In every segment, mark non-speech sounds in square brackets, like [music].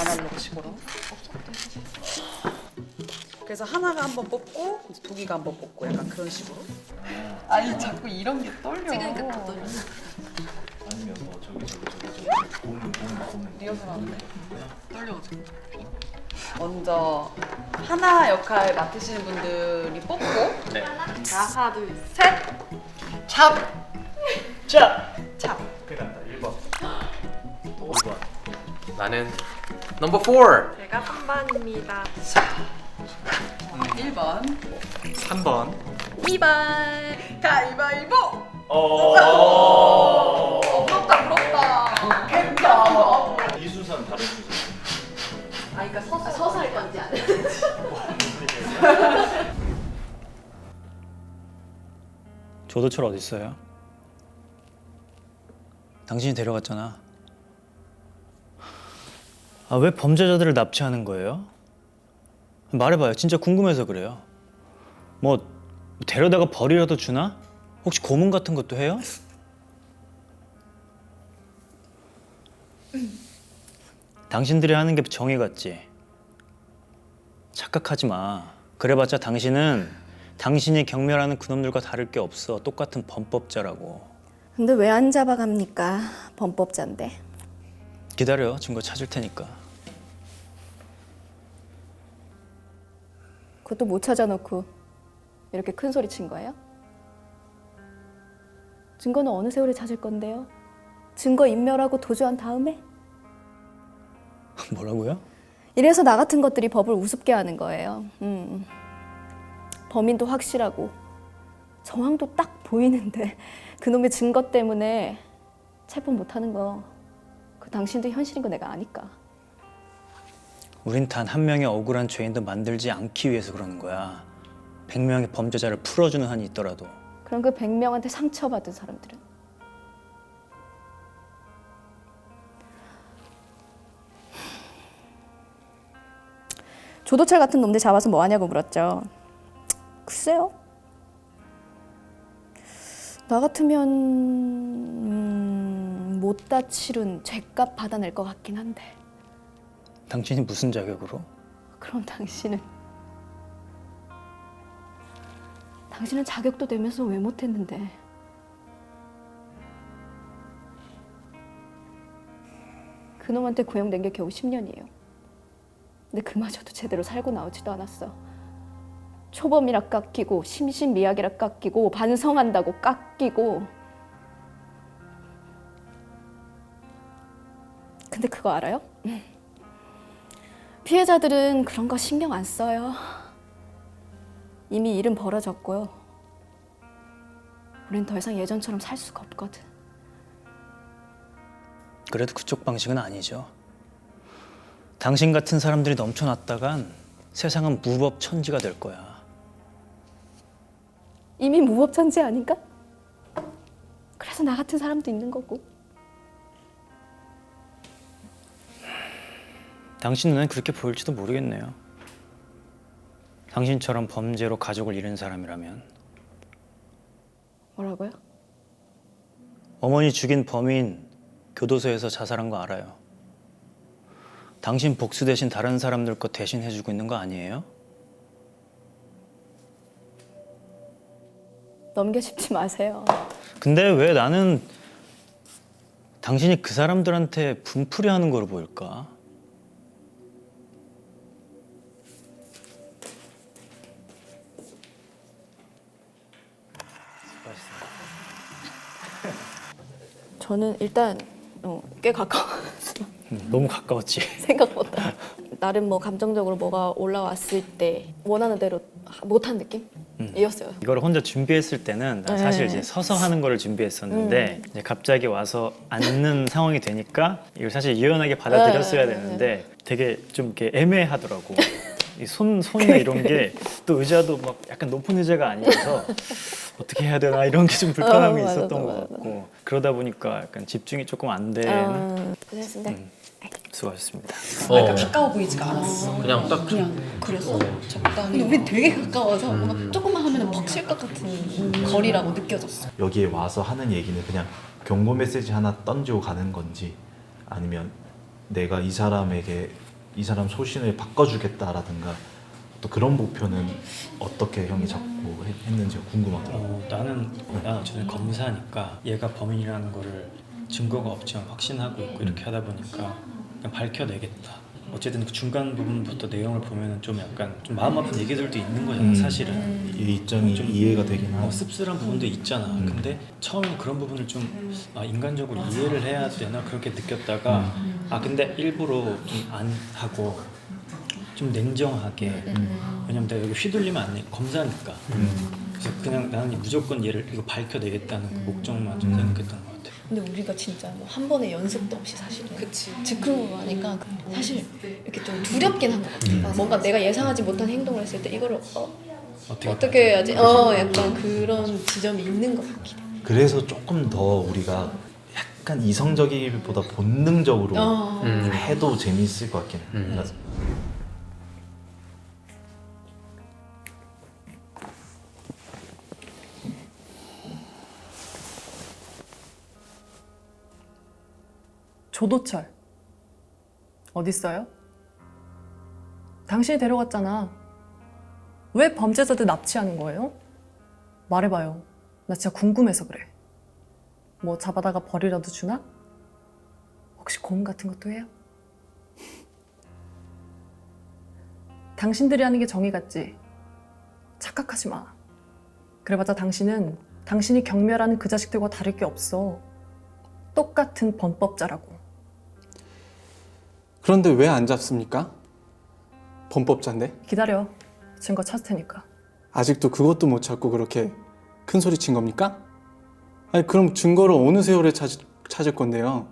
아날로그식으로. 그래서 하나가 한번 뽑고 이제 도기가 한번 뽑고 약간 그런 식으로. 아니 자꾸 이런 게 떨려. 찍으니까 또 떨려. 아니면 뭐 저기 저기 저기 저기 고문 고문 고문 리허설 하는데 떨려가지고. 먼저 하나 역할 맡으시는 분들이 뽑고 네. 자 하나 둘 셋. 잡. 자! 잡. 끝난다 1번 5번 나는 넘버 4 제가 3번입니다. 1번. 3번 2번. 가위바위보. 어... 어, 부럽다 부럽다. 개다. 이 수산 다른 아 그러니까 서서 서서 할 건지 안 해. 조도철 어디 있어요? 당신이 데려갔잖아. 아 왜 범죄자들을 납치하는 거예요? 말해봐요. 진짜 궁금해서 그래요. 뭐 데려다가 벌이라도 주나? 혹시 고문 같은 것도 해요? 당신들이 하는 게 정의 같지? 착각하지 마. 그래봤자 당신은 당신이 경멸하는 그놈들과 다를 게 없어. 똑같은 범법자라고. 근데 왜 안 잡아갑니까? 범법자인데. 기다려. 증거 찾을 테니까. 그것도 못 찾아놓고 이렇게 큰 소리 친 거예요? 증거는 어느 세월에 찾을 건데요? 증거 인멸하고 도주한 다음에? [laughs] 뭐라고요? 이래서 나 같은 것들이 법을 우습게 하는 거예요. 음. 범인도 확실하고 정황도 딱 보이는데 [laughs] 그놈의 증거 때문에 체포 못 하는 거 그 당신도 현실인 거 내가 아니까. 우린 단 한 명의 억울한 죄인도 만들지 않기 위해서 그러는 거야. 100명의 범죄자를 풀어주는 한이 있더라도. 그럼 그 100명한테 상처받은 사람들은? 조도철 같은 놈들 잡아서 뭐 하냐고 물었죠. 글쎄요. 나 같으면 음, 못다 치른 죄값 받아낼 것 같긴 한데. 당신이 무슨 자격으로? 그럼 당신은 당신은 자격도 되면서 왜 못했는데? 그놈한테 고용된 게 겨우 10년이에요. 근데 그마저도 제대로 살고 나오지도 않았어. 초범이라 깎이고 심신미약이라 깎이고 반성한다고 깎이고. 그거 알아요? 피해자들은 그런 거 신경 안 써요. 이미 일은 벌어졌고요. 우린 더 이상 예전처럼 살 수가 없거든. 그래도 그쪽 방식은 아니죠. 당신 같은 사람들이 넘쳐났다간 세상은 무법천지가 될 거야. 이미 무법천지 아닌가? 그래서 나 같은 사람도 있는 거고. 당신 눈엔 그렇게 보일지도 모르겠네요. 당신처럼 범죄로 가족을 잃은 사람이라면 뭐라고요? 어머니 죽인 범인 교도소에서 자살한 거 알아요. 당신 복수 대신 다른 사람들 거 대신 해주고 있는 거 아니에요? 넘겨짚지 마세요. 근데 왜 나는 당신이 그 사람들한테 분풀이 하는 거로 보일까? 저는 일단 어, 꽤 가까웠어요. 음, 너무 가까웠지. [laughs] 생각보다. 나름 뭐 감정적으로 뭐가 올라왔을 때 원하는 대로 못한 느낌이었어요. 이걸 혼자 준비했을 때는 난 사실 네. 이제 서서 하는 거를 준비했었는데 이제 갑자기 와서 앉는 [laughs] 상황이 되니까 이걸 사실 유연하게 받아들였어야 네, 되는데 되게 좀 이렇게 애매하더라고. [laughs] 이 손 손이나 이런 게 또 의자도 막 약간 높은 의자가 아니어서 어떻게 해야 되나 이런 게 좀 불편함이 어, 맞아, 있었던 맞아, 것 같고 그러다 보니까 약간 집중이 조금 안 되는 아, 고생했습니다. 수고하셨습니다. 그러니까 가까워 보이지가 않았어. 그냥 딱 그냥 그랬어. 적당히. 근데 우리 되게 가까워서 뭔가 조금만 하면 퍽칠것 같은 거리라고 느껴졌어. 여기에 와서 하는 얘기는 그냥 경고 메시지 하나 던지고 가는 건지 아니면 내가 이 사람에게 이 사람 소신을 바꿔주겠다라든가 또 그런 목표는 어떻게 형이 잡고 했- 했는지가 궁금하더라고요. 어, 나는 난 어쨌든 검사니까 얘가 범인이라는 거를 증거가 없지만 확신하고 있고 이렇게 하다 보니까 그냥 밝혀내겠다. 어쨌든 그 중간 부분부터 내용을 보면은 좀 약간 좀 마음 아픈 얘기들도 있는 거잖아 음. 사실은. 이 입장이 좀 이해가 되긴 어, 하고 씁쓸한 부분도 있잖아. 음. 근데 처음에 그런 부분을 좀 아, 인간적으로 이해를 해야 되나 그렇게 느꼈다가 아 근데 일부러 좀 안 하고 좀 냉정하게 왜냐면 내가 여기 휘둘리면 안 돼. 검사니까. 음. 그래서 그냥 나는 무조건 얘를 이거 밝혀내겠다는 그 목적만 좀 음. 생각했던 것 같아. 근데 우리가 진짜 뭐 한 번의 연습도 없이 사실은 그치. 즉흥으로 하니까 사실 이렇게 좀 두렵긴 한 것 같아. 음. 아, 뭔가 내가 예상하지 못한 행동을 했을 때 이거를 어, 어떻게? 어떻게 해야지? 어, 약간 그런 지점이 있는 것 같긴 해. 그래서 조금 더 우리가 약간 이성적이기보다 본능적으로 어. 해도 재밌을 것 같긴 해. 그 조도철 어딨어요? 당신이 데려갔잖아. 왜 범죄자들 납치하는 거예요? 말해봐요. 나 진짜 궁금해서 그래. 뭐 잡아다가 벌이라도 주나? 혹시 고문 같은 것도 해요? [laughs] 당신들이 하는 게 정의 같지? 착각하지 마. 그래봤자 당신은 당신이 경멸하는 그 자식들과 다를 게 없어. 똑같은 범법자라고. 그런데 왜 안 잡습니까? 범법자인데 기다려. 증거 찾을 테니까. 아직도 그것도 못 찾고 그렇게 큰 소리 친 겁니까? 아니 그럼 증거를 어느 세월에 찾, 찾을 건데요?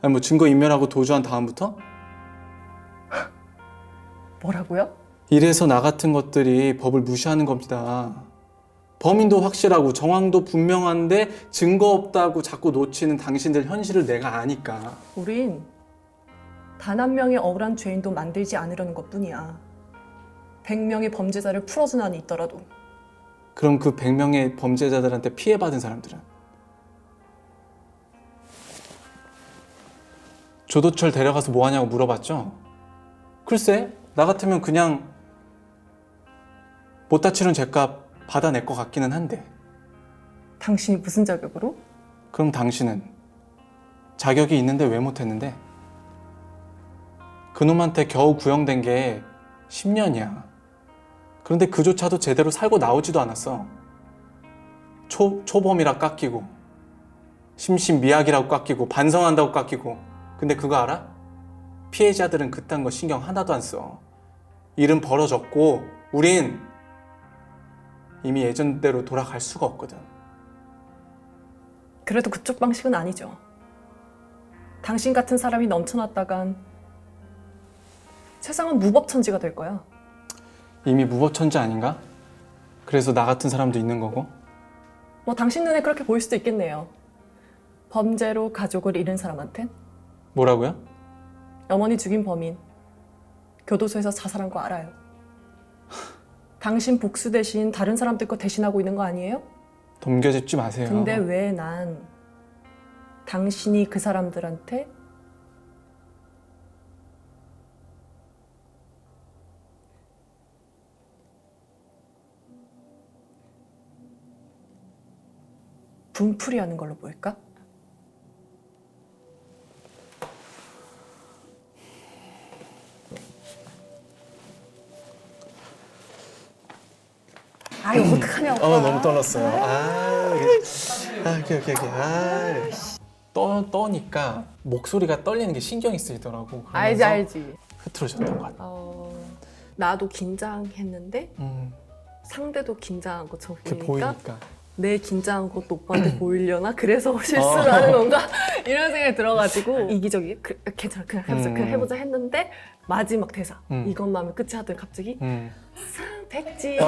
아니 뭐 증거 인멸하고 도주한 다음부터? [laughs] 뭐라고요? 이래서 나 같은 것들이 법을 무시하는 겁니다. 범인도 확실하고 정황도 분명한데 증거 없다고 자꾸 놓치는 당신들 현실을 내가 아니까. 우린 단 한 명의 억울한 죄인도 만들지 않으려는 것 뿐이야. 100명의 범죄자를 풀어준 한이 있더라도 그럼 그 100명의 범죄자들한테 피해받은 사람들은? 조도철 데려가서 뭐 하냐고 물어봤죠? 글쎄, 나 같으면 그냥 못 다치는 죄값 받아낼 것 같기는 한데 당신이 무슨 자격으로? 그럼 당신은 자격이 있는데 왜 못했는데? 그놈한테 겨우 구형된 게 10년이야. 그런데 그조차도 제대로 살고 나오지도 않았어. 초, 초범이라 깎이고, 심신미약이라고 깎이고, 반성한다고 깎이고. 근데 그거 알아? 피해자들은 그딴 거 신경 하나도 안 써. 일은 벌어졌고, 우린 이미 예전대로 돌아갈 수가 없거든. 그래도 그쪽 방식은 아니죠. 당신 같은 사람이 넘쳐났다간 세상은 무법천지가 될 거야. 이미 무법천지 아닌가? 그래서 나 같은 사람도 있는 거고 뭐 당신 눈에 그렇게 보일 수도 있겠네요. 범죄로 가족을 잃은 사람한텐 뭐라고요? 어머니 죽인 범인 교도소에서 자살한 거 알아요. 당신 복수 대신 다른 사람들 거 대신하고 있는 거 아니에요? 넘겨짚지 마세요. 근데 왜 난 당신이 그 사람들한테 분풀이 하는 걸로 보일까? 아유 어떡하냐 오빠 어 너무 떨었어요. 아, 아 오케이 오케이 오케이. 아. 떠 떠니까 목소리가 떨리는 게 신경이 쓰이더라고. 알지 그러면서 알지 흐트러졌던 것 같아. 어, 나도 긴장했는데 음, 상대도 긴장한 것처럼 이렇게 보이니까, 보이니까. 내 긴장한 것도 오빠한테 [clears throat] 보이려나? 그래서 [laughs] 실수를 하는 건가? [laughs] 이런 생각이 들어가지고 [laughs] 이기적이 그, 괜찮아. 그냥 해보자. 음. 그냥 해보자 했는데 마지막 대사. 음. 이것만 하면 끝이 하더니 갑자기 음. 백지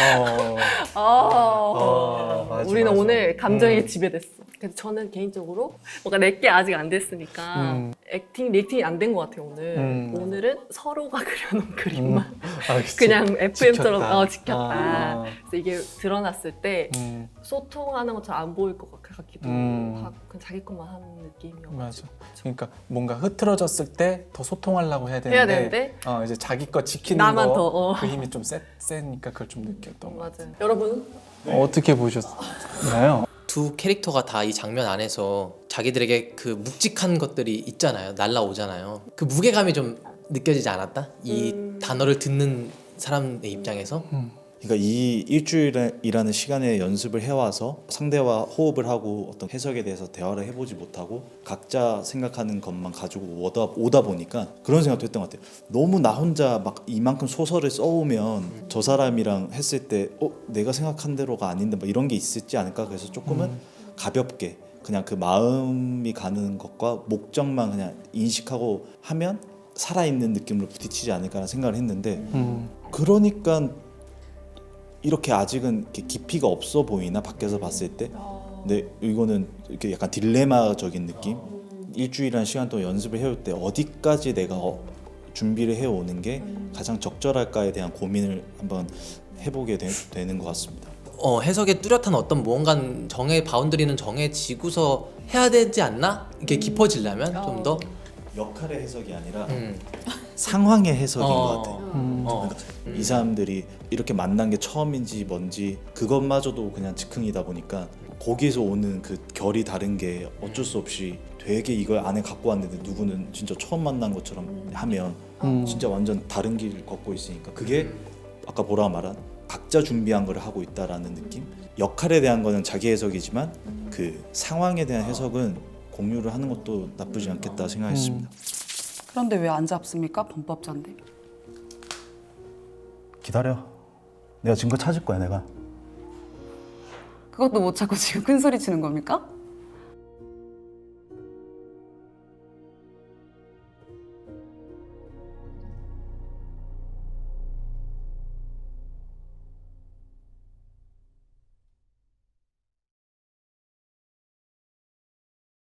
어. 어, 어, 맞아, 우리는 맞아. 오늘 감정에 음. 지배됐어. 그래서 저는 개인적으로 뭔가 내게 아직 안 됐으니까 음. 액팅 리액팅이 안 된 것 같아요 오늘. 음. 오늘은 서로가 [laughs] 그려놓은 그림만 아, 그치. 그냥 FM처럼 지켰다. 어, 지켰다. 아. 그래서 이게 드러났을 때 음. 소통하는 것처럼 안 보일 것 같기도 음. 하고 그냥 자기 것만 하는 느낌이어가지고 맞아. 그러니까 뭔가 흐트러졌을 때 더 소통하려고 해야 되는데, 해야 되는데 어, 이제 자기 거 지키는 나만 거, 더, 어. 그 힘이 좀 세, 세니까 그걸 좀 느꼈던 것 같아요. 맞아요. 여러분 어, 어떻게 보셨나요? 두 캐릭터가 다 이 장면 안에서 자기들에게 그 묵직한 것들이 있잖아요. 날라오잖아요. 그 무게감이 좀 느껴지지 않았다? 이 단어를 듣는 사람의 입장에서 그러니까 이 일주일이라는 시간에 연습을 해와서 상대와 호흡을 하고 어떤 해석에 대해서 대화를 해보지 못하고 각자 생각하는 것만 가지고 오다, 오다 보니까 그런 생각도 했던 것 같아요. 너무 나 혼자 막 이만큼 소설을 써오면 저 사람이랑 했을 때 어, 내가 생각한 대로가 아닌데 뭐 이런 게 있을지 않을까 그래서 조금은 가볍게 그냥 그 마음이 가는 것과 목적만 그냥 인식하고 하면 살아있는 느낌으로 부딪히지 않을까라는 생각을 했는데 음. 그러니까 이렇게 아직은 이렇게 깊이가 없어 보이나 밖에서 봤을 때. 근데 이거는 이렇게 약간 딜레마적인 느낌. 일주일이라는 시간 동안 연습을 해올 때 어디까지 내가 어- 준비를 해오는 게 가장 적절할까에 대한 고민을 한번 해보게 되, 되는 것 같습니다. 어, 해석에 뚜렷한 어떤 무언가 정해 바운드리는 정해지고서 해야 되지 않나? 이게 깊어지려면 좀 더. 역할의 해석이 아니라 음. [laughs] 상황의 해석인 어. 것 같아요. 음. 어. 이 사람들이 이렇게 만난 게 처음인지 뭔지 그것마저도 그냥 즉흥이다 보니까 거기에서 오는 그 결이 다른 게 어쩔 수 없이 되게 이걸 안에 갖고 왔는데 누구는 진짜 처음 만난 것처럼 하면 음. 진짜 완전 다른 길을 걷고 있으니까 그게 아까 보라가 말한 각자 준비한 걸 하고 있다라는 느낌 역할에 대한 거는 자기 해석이지만 그 상황에 대한 해석은 공유를 하는 것도 나쁘지 않겠다 생각했습니다. 그런데 왜 안 잡습니까? 범법자인데. 기다려. 내가 증거 찾을 거야 내가. 그것도 못 찾고 지금 큰 소리 치는 겁니까?